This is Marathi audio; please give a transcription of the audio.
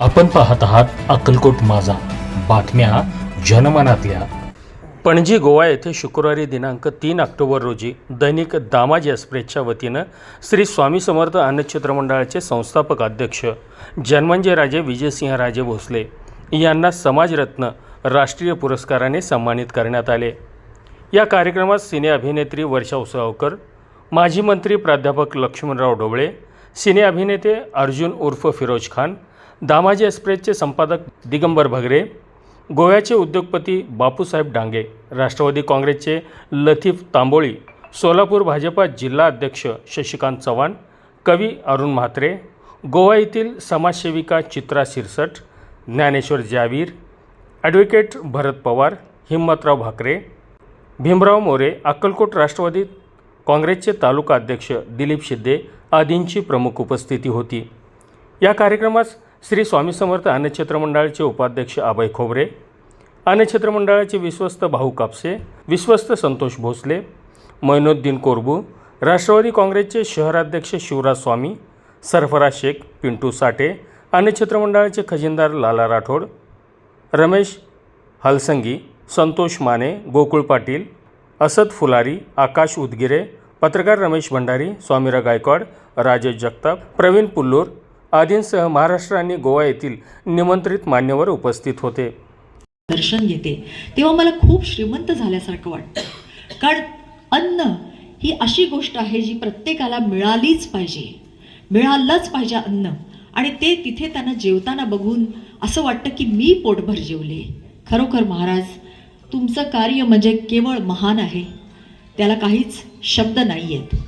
आपण पाहत आहात अक्कलकोट माझा. बातम्या जनमनातल्या. पणजी गोवा येथे शुक्रवारी दिनांक तीन ऑक्टोबर रोजी दैनिक दामाजी एक्सप्रेसच्या वतीनं श्री स्वामी समर्थ अन्नछत्र मंडळाचे संस्थापक अध्यक्ष जन्मंजय राजे विजयसिंह राजे भोसले यांना समाजरत्न राष्ट्रीय पुरस्काराने सन्मानित करण्यात आले. या कार्यक्रमात सिने अभिनेत्री वर्षा उसगावकर माजी मंत्री प्राध्यापक लक्ष्मणराव ढोबळे सिने अभिनेते अर्जुन उर्फ फिरोज खान दामाजी एक्सप्रेसचे संपादक दिगंबर भगरे गोव्याचे उद्योगपती बापूसाहेब डांगे राष्ट्रवादी काँग्रेसचे लतीफ तांबोळी सोलापूर भाजपा जिल्हा अध्यक्ष शशिकांत चव्हाण कवी अरुण म्हात्रे गोवा येथील समाजसेविका चित्रा शिरसट ज्ञानेश्वर जावीर ॲडव्होकेट भरत पवार हिम्मतराव भाकरे भीमराव मोरे अक्कलकोट राष्ट्रवादी काँग्रेसचे तालुका अध्यक्ष दिलीप शिद्दे आदींची प्रमुख उपस्थिती होती. या कार्यक्रमास श्री स्वामी समर्थ अन्नक्षेत्र मंडळाचे उपाध्यक्ष अभय खोबरे अन्नक्षेत्र मंडळाचे विश्वस्त भाऊ कापसे विश्वस्त संतोष भोसले मैनुद्दीन कोरबू राष्ट्रवादी काँग्रेसचे शहराध्यक्ष शिवराज स्वामी सरफराज शेख पिंटू साठे अन्नक्षेत्र मंडळाचे खजिनदार लाला राठोड रमेश हलसंगी संतोष माने गोकुळ पाटील असद फुलारी आकाश उदगिरे पत्रकार रमेश भंडारी स्वामीरा गायकवाड राजेश जगताप प्रवीण पुल्लूर आदींसह महाराष्ट्र आणि गोवा येथील निमंत्रित मान्यवर उपस्थित होते. दर्शन घेते. तेव्हा मला खूप श्रीमंत झाल्यासारखं वाटतं. कारण अन्न ही अशी गोष्ट आहे जी प्रत्येकाला मिळालीच पाहिजे. मिळालंच पाहिजे अन्न. आणि ते तिथे त्यांना जेवताना बघून असं वाटतं की मी पोटभर जेवले. खरोखर महाराज तुमचं कार्य म्हणजे केवळ महान आहे. त्याला काहीच शब्द नाही आहेत